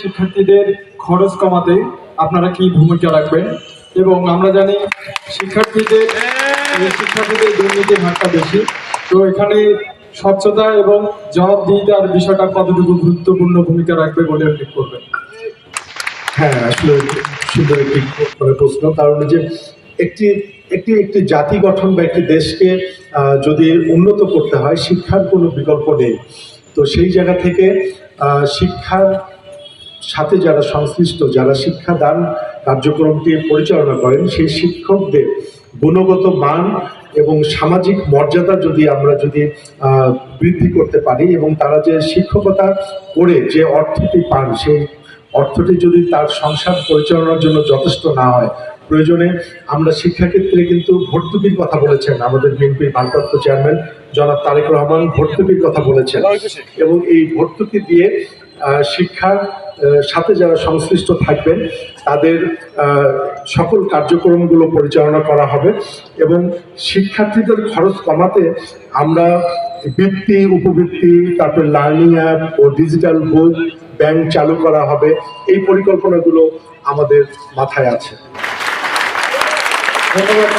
শিক্ষার্থীদের খরচ কমাতে আপনারা কি ভূমিকা রাখবেন? এবং আমরা জানি শিক্ষার্থীদের শিক্ষার্থীদের দুর্নীতির হারটা বেশি। তো এখানে স্বচ্ছতা এবং জবাবদিহিতার বিষয়টা কতটুকু গুরুত্বপূর্ণ ভূমিকা রাখবে বলে উল্লেখ করবেন হ্যাঁ আসলে সুন্দর একটি মানে প্রশ্ন, কারণ যে একটি একটি একটি জাতি গঠন বা একটি দেশকে যদি উন্নত করতে হয়, শিক্ষার কোনো বিকল্প নেই। তো সেই জায়গা থেকে শিক্ষার সাথে যারা সংশ্লিষ্ট যারা শিক্ষাদান কার্যক্রমটি পরিচালনা করেন সেই শিক্ষকদের গুণগত মান এবং সামাজিক মর্যাদা যদি আমরা যদি বৃদ্ধি করতে পারি এবং তারা যে শিক্ষকতা করে যে অর্থটি পান সেই অর্থটি যদি তার সংসার পরিচালনার জন্য যথেষ্ট না হয় প্রয়োজনে আমরা শিক্ষাক্ষেত্রে কিন্তু ভর্তুকির কথা বলেছেন আমাদের বিএনপির ভারপ্রাপ্ত চেয়ারম্যান জনাব তারেক রহমান ভর্তুকির কথা বলেছেন এবং এই ভর্তুকি দিয়ে শিক্ষার সাথে যারা সংশ্লিষ্ট থাকবেন, তাদের সকল কার্যক্রমগুলো পরিচালনা করা হবে এবং শিক্ষার্থীদের খরচ কমাতে আমরা বৃত্তি, উপবৃত্তি, তারপর লার্নিং অ্যাপ ও ডিজিটাল বুক ব্যাংক চালু করা হবে। এই পরিকল্পনাগুলো আমাদের মাথায় আছে। ধন্যবাদ